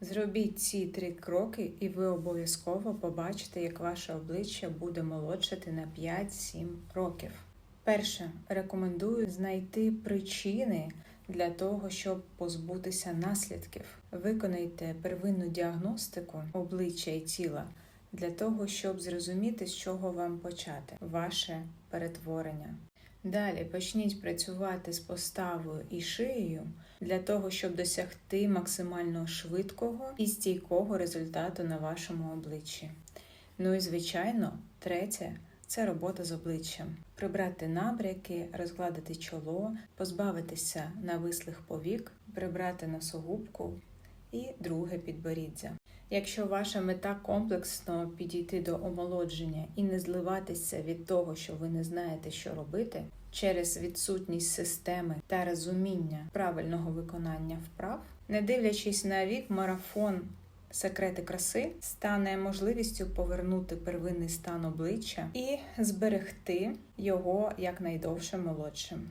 Зробіть ці три кроки, і ви обов'язково побачите, як ваше обличчя буде молодшати на 5-7 років. Перше, рекомендую знайти причини для того, щоб позбутися наслідків. Виконайте первинну діагностику обличчя і тіла для того, щоб зрозуміти, з чого вам почати ваше перетворення. Далі почніть працювати з поставою і шиєю для того, щоб досягти максимально швидкого і стійкого результату на вашому обличчі. Ну і звичайно, третє це робота з обличчям. Прибрати набряки, розгладити чоло, позбавитися навислих повік, прибрати носогубку і друге підборіддя. Якщо ваша мета комплексно підійти до омолодження і не зливатися від того, що ви не знаєте, що робити, через відсутність системи та розуміння правильного виконання вправ, не дивлячись на вік, марафон секрети краси стане можливістю повернути первинний стан обличчя і зберегти його якнайдовше молодшим.